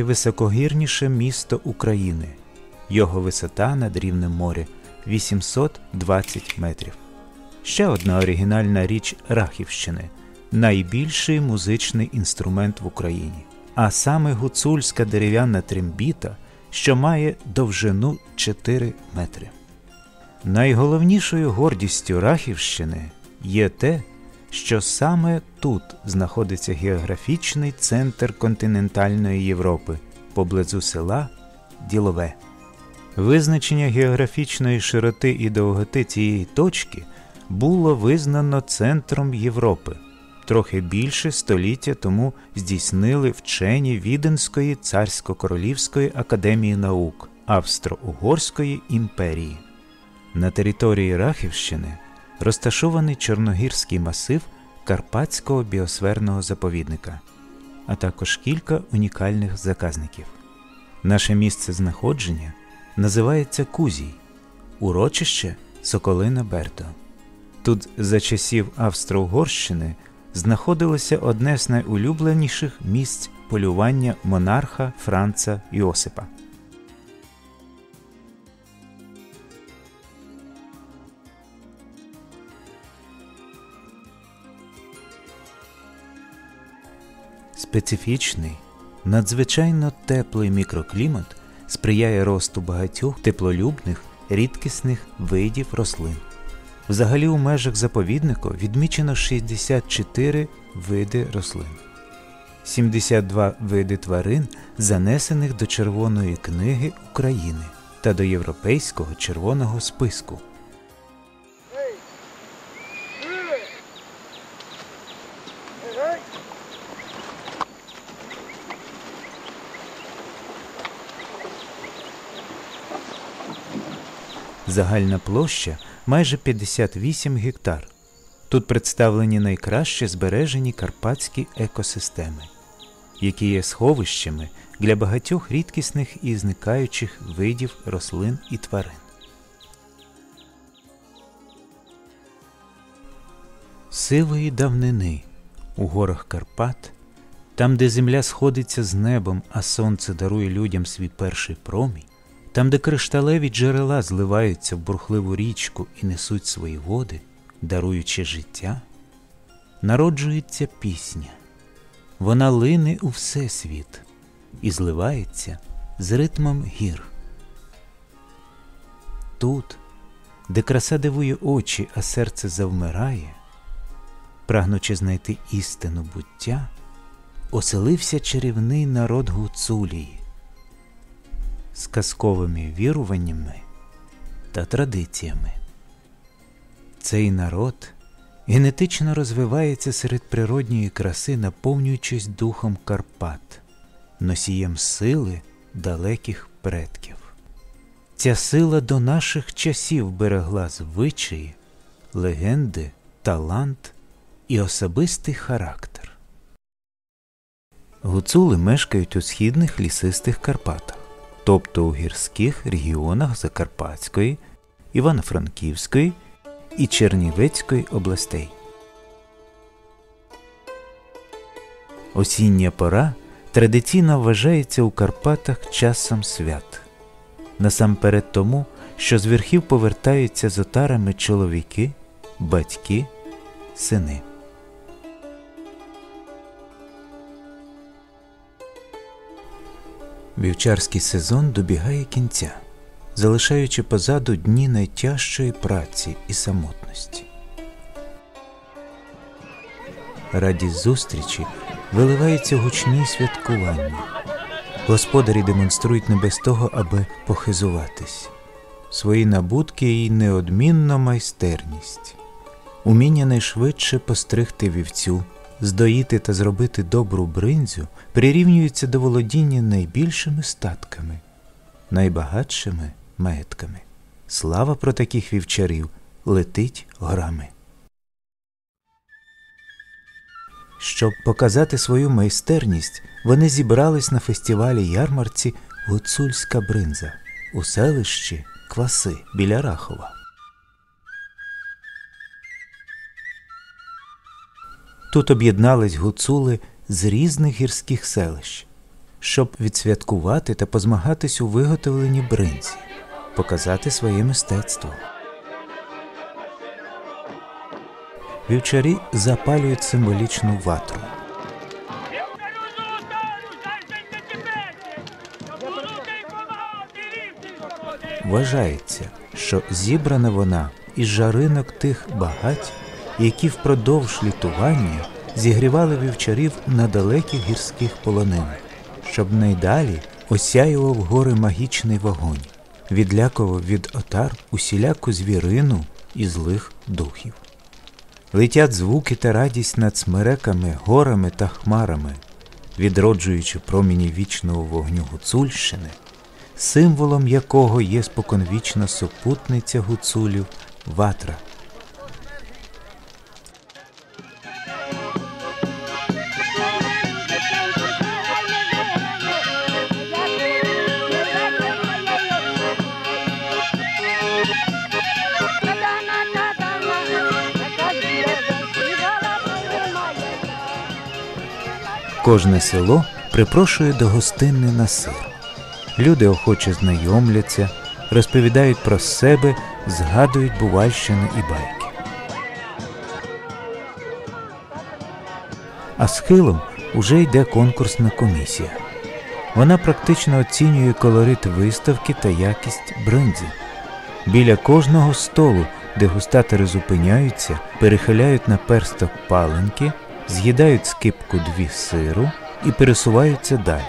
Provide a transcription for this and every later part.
найвисокогірніше місто України. Його висота над рівнем моря 820 метрів. Ще одна оригінальна річ Рахівщини найбільший музичний інструмент в Україні, а саме гуцульська дерев'яна трембіта, що має довжину 4 метри. Найголовнішою гордістю Рахівщини є те, що саме тут знаходиться географічний центр континентальної Європи поблизу села Ділове. Визначення географічної широти і довготи цієї точки було визнано центром Європи. Трохи більше століття тому здійснили вчені Віденської царсько-королівської академії наук Австро-Угорської імперії. На території Рахівщини розташований Чорногірський масив Карпатського біосферного заповідника, а також кілька унікальних заказників. Наше місце знаходження називається Кузій, урочище Соколина Берто. Тут за часів Австро-Угорщини знаходилося одне з найулюбленіших місць полювання монарха Франца Йосипа. Специфічний, надзвичайно теплий мікроклімат сприяє росту багатьох теплолюбних рідкісних видів рослин. Взагалі у межах заповіднику відмічено 64 види рослин, 72 види тварин, занесених до Червоної книги України та до Європейського червоного списку. Загальна площа майже 58 гектар. Тут представлені найкраще збережені карпатські екосистеми, які є сховищами для багатьох рідкісних і зникаючих видів рослин і тварин. Сивої давнини у горах Карпат, там, де земля сходиться з небом, а сонце дарує людям свій перший промінь, там, де кришталеві джерела зливаються в бурхливу річку і несуть свої води, даруючи життя, народжується пісня. Вона лине у всесвіт і зливається з ритмом гір. Тут, де краса дивує очі, а серце завмирає, прагнучи знайти істину буття, оселився чарівний народ Гуцулії з казковими віруваннями та традиціями. Цей народ генетично розвивається серед природньої краси, наповнюючись духом Карпат, носієм сили далеких предків. Ця сила до наших часів берегла звичаї, легенди, талант і особистий характер. Гуцули мешкають у східних лісистих Карпатах тобто у гірських регіонах Закарпатської, Івано-Франківської і Чернівецької областей. Осіння пора традиційно вважається у Карпатах часом свят, насамперед тому, що з верхів повертаються з отарами чоловіки, батьки, сини. Вівчарський сезон добігає кінця, залишаючи позаду дні найтяжчої праці і самотності. Радість зустрічі виливається гучні святкування. Господарі демонструють не без того, аби похизуватись, свої набутки і неодмінно майстерність, уміння найшвидше постригти вівцю здоїти та зробити добру бринзю прирівнюється до володіння найбільшими статками, найбагатшими маєтками. Слава про таких вівчарів летить горами. Щоб показати свою майстерність, вони зібрались на фестивалі ярмарці Гуцульська бринза у селищі Кваси біля Рахова. Тут об'єднались гуцули з різних гірських селищ. щоб відсвяткувати та позмагатись у виготовленні бринзі, показати своє мистецтво. Вівчарі запалюють символічну ватру. Вважається, що зібрана вона із жаринок тих багать, які впродовж літування зігрівали вівчарів на далеких гірських полонинах, щоб найдалі осяював гори магічний вогонь, відлякував від отар усіляку звірину і злих духів. Летять звуки та радість над смереками, горами та хмарами, відроджуючи проміні вічного вогню Гуцульщини, символом якого є споконвічна супутниця гуцулів ватра. Кожне село припрошує до гостини на сир. Люди охоче знайомляться, розповідають про себе, згадують бувальщини і байки. А схилом уже йде конкурсна комісія. Вона практично оцінює колорит виставки та якість бринзи. Біля кожного столу дегустатори зупиняються, перехиляють на персток паленки, з'їдають скипку дві сиру і пересуваються далі.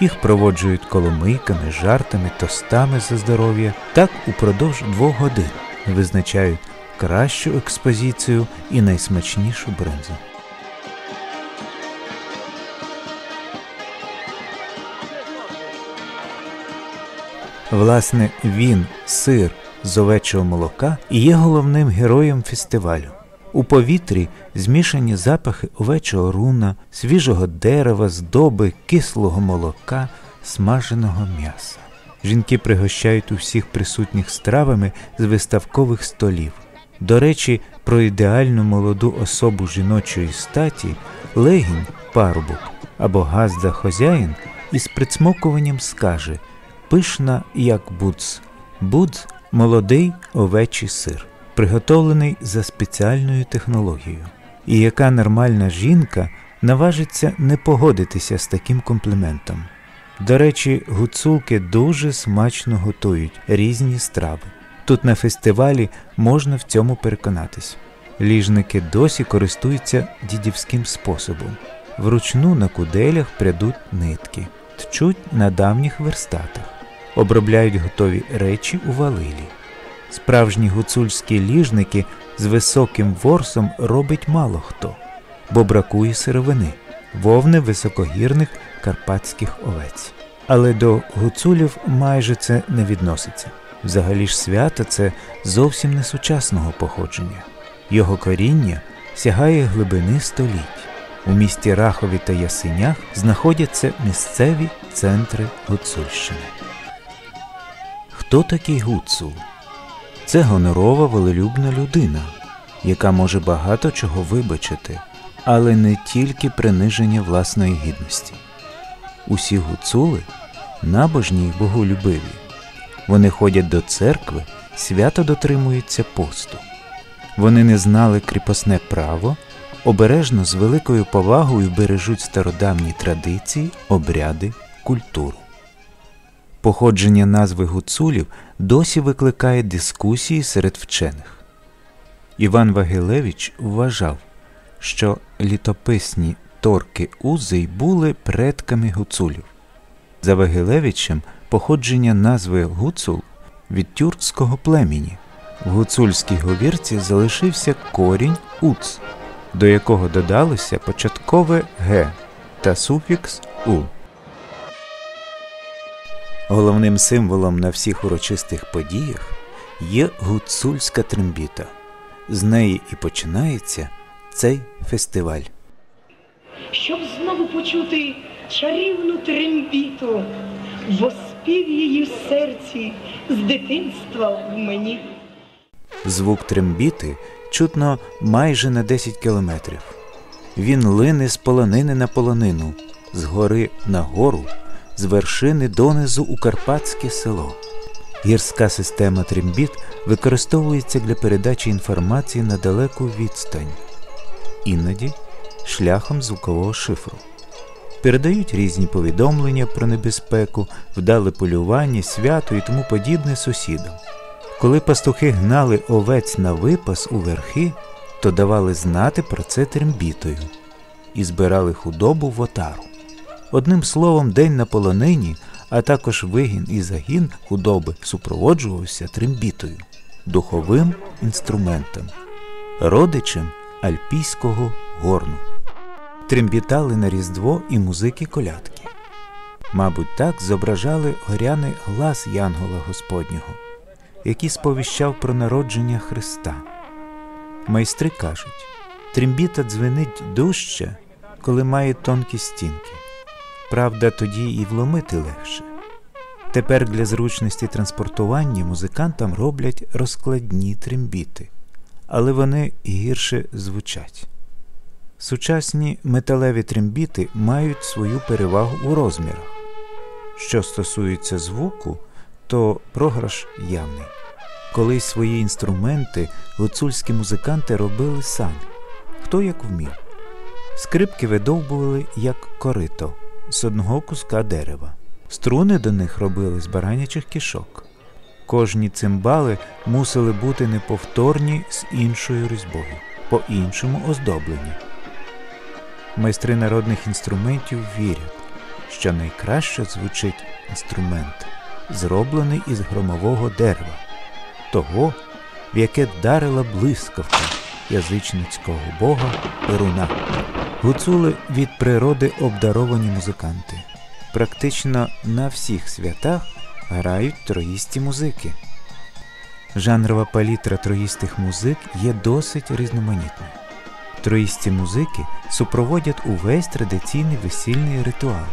Їх проводжують коломийками, жартами, тостами за здоров'я. Так упродовж двох годин визначають кращу експозицію і найсмачнішу бринзу. Власне, він, сир з овечого молока, і є головним героєм фестивалю. У повітрі змішані запахи овечого руна, свіжого дерева, здоби, кислого молока, смаженого м'яса. Жінки пригощають усіх присутніх стравами з виставкових столів. До речі, про ідеальну молоду особу жіночої статі легінь парубок або газда хозяїн із прицмокуванням скаже пишна, як будз, будз молодий овечий сир приготовлений за спеціальною технологією, і яка нормальна жінка наважиться не погодитися з таким компліментом. До речі, гуцулки дуже смачно готують різні страви. Тут на фестивалі можна в цьому переконатись. Ліжники досі користуються дідівським способом. Вручну на куделях прядуть нитки, тчуть на давніх верстатах, обробляють готові речі у валилі. Справжні гуцульські ліжники з високим ворсом робить мало хто, бо бракує сировини, вовни високогірних карпатських овець. Але до гуцулів майже це не відноситься. Взагалі ж свято це зовсім не сучасного походження. Його коріння сягає глибини століть. У місті Рахові та Ясинях знаходяться місцеві центри Гуцульщини. Хто такий гуцул? Це гонорова волелюбна людина, яка може багато чого вибачити, але не тільки приниження власної гідності. Усі гуцули набожні й боголюбиві. Вони ходять до церкви, свято дотримуються посту. Вони не знали кріпосне право, обережно з великою повагою бережуть стародавні традиції, обряди, культуру. Походження назви гуцулів досі викликає дискусії серед вчених. Іван Вагилевич вважав, що літописні торки Узий були предками гуцулів. За Вагилевичем походження назви гуцул від тюркського племені. В гуцульській говірці залишився корінь уц, до якого додалося початкове г та суфікс у. Головним символом на всіх урочистих подіях є гуцульська трембіта. З неї і починається цей фестиваль. Щоб знову почути чарівну трембіту, воспів її в серці з дитинства в мені. Звук трембіти чутно майже на 10 кілометрів. Він лине з полонини на полонину, з гори на гору, з вершини донизу у Карпатське село. Гірська система трембіт використовується для передачі інформації на далеку відстань, іноді шляхом звукового шифру. Передають різні повідомлення про небезпеку, вдале полювання, свято і тому подібне сусідам. Коли пастухи гнали овець на випас у верхи, то давали знати про це трембітою і збирали худобу в отару. Одним словом, день на полонині, а також вигін і загін худоби супроводжувався трембітою, духовим інструментом, родичем альпійського горну. Трембітали на Різдво і музики колядки. Мабуть, так зображали горяний глас Янгола Господнього, який сповіщав про народження Христа. Майстри кажуть, трембіта дзвенить дужче, коли має тонкі стінки. Правда, тоді і вломити легше. Тепер для зручності транспортування музикантам роблять розкладні трембіти, але вони гірше звучать. Сучасні металеві трембіти мають свою перевагу у розмірах. Що стосується звуку, то програш явний. Колись свої інструменти гуцульські музиканти робили самі, хто як вмів. Скрипки видовбували як корито з одного куска дерева. Струни до них робили з баранячих кішок. Кожні цимбали мусили бути неповторні з іншою різьбою, по-іншому оздоблені. Майстри народних інструментів вірять, що найкраще звучить інструмент, зроблений із громового дерева, того, в яке дарила блискавка язичницького бога Перуна. Гуцули від природи обдаровані музиканти. Практично на всіх святах грають троїсті музики. Жанрова палітра троїстих музик є досить різноманітною. Троїсті музики супроводять увесь традиційний весільний ритуал,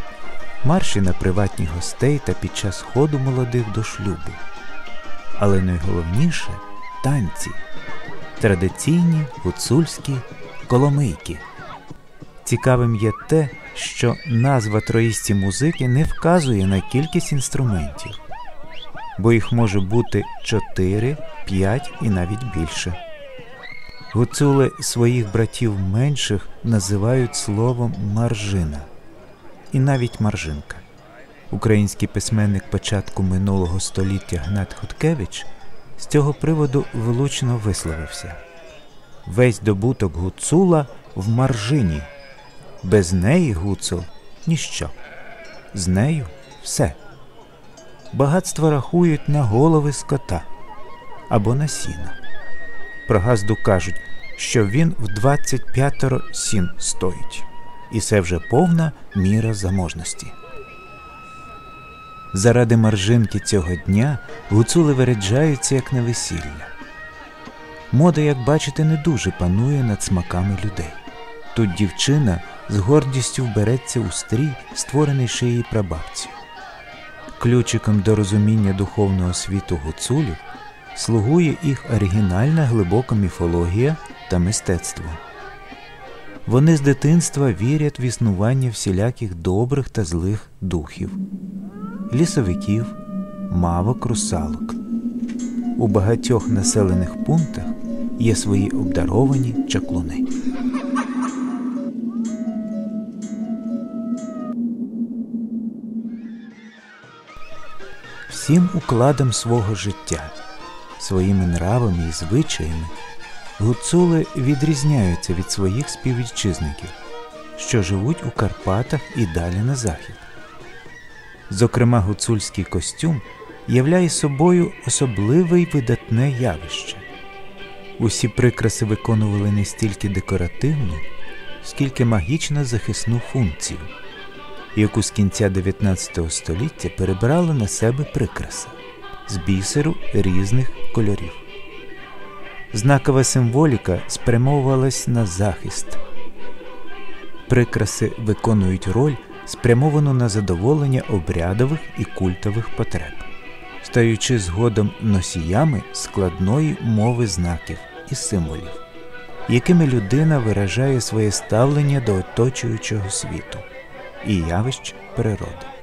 марші на приватні гостей та під час ходу молодих до шлюбу. Але найголовніше танці, традиційні гуцульські коломийки. Цікавим є те, що назва троїсті музики не вказує на кількість інструментів, бо їх може бути 4, 5 і навіть більше. Гуцули своїх братів менших називають словом маржина і навіть маржинка. Український письменник початку минулого століття Гнат Хоткевич з цього приводу влучно висловився: Весь добуток гуцула в маржині. Без неї гуцул ніщо. З нею все. Багатство рахують на голови скота або на сіно. Про газду кажуть, що він в 25 сін стоїть, і це вже повна міра заможності. Заради маржинки цього дня гуцули виряджаються як на весілля. Мода, як бачите, не дуже панує над смаками людей. Тут дівчина з гордістю вбереться у стрій, створений шиї прабабцю. Ключиком до розуміння духовного світу гуцулів слугує їх оригінальна глибока міфологія та мистецтво. Вони з дитинства вірять в існування всіляких добрих та злих духів, лісовиків, мавок, русалок. У багатьох населених пунктах є свої обдаровані чаклуни. Всім укладом свого життя, своїми нравами і звичаями гуцули відрізняються від своїх співвітчизників, що живуть у Карпатах і далі на захід. Зокрема, гуцульський костюм являє собою особливе й видатне явище. Усі прикраси виконували не стільки декоративну, скільки магічно захисну функцію, яку з кінця 19 століття перебирали на себе прикраси з бісеру різних кольорів. Знакова символіка спрямовувалась на захист. Прикраси виконують роль, спрямовану на задоволення обрядових і культових потреб, стаючи згодом носіями складної мови знаків і символів, якими людина виражає своє ставлення до оточуючого світу. і явищ природи.